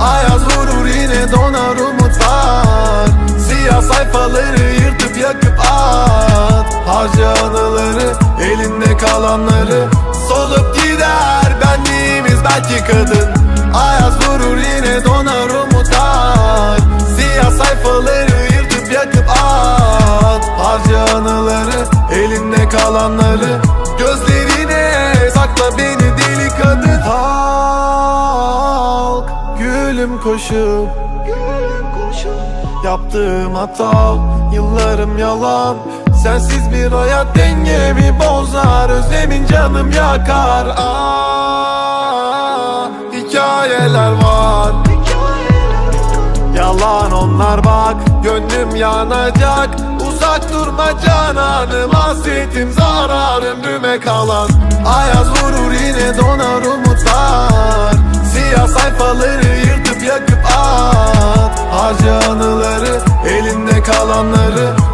Ayaz vurur yine donar umutlar. Siyah sayfaları yırtıp yakıp at. Harca anıları elinde kalanları Solup gider benliğimiz belki kadın. Ayaz vurur yine donar umutlar Siyah sayfaları yırtıp yakıp at. Harca anıları elinde kalanları. Gözlerine sakla beni deli kadın. Halk gülüm koşup. Yaptığım hata yıllarım yalan Sensiz bir hayat dengemi bozar Özlemin canım yakar. Aa, Hikayeler var. Yalan onlar bak Gönlüm yanacak. Uzak durma cananım Hasretim zarar ömrüme kalan. Ayaz vurur yine donar umutlar. Siyah sayfaları yırtıp yakıp at. Harca anıları elinde kalanları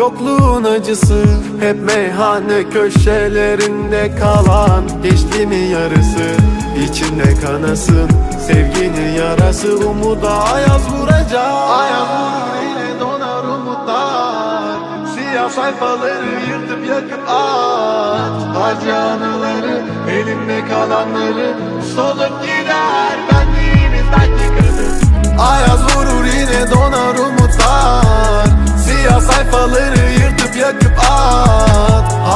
Yokluğun acısı Hep meyhane köşelerinde kalan Geçti yarısı. İçinde kanasın Sevginin yarası. Umuda ayaz vuracak. Ayaz vurur yine donar umutlar. Siyah sayfaları yırtıp yakıp at. Harca anıları elinde kalanları Solup gider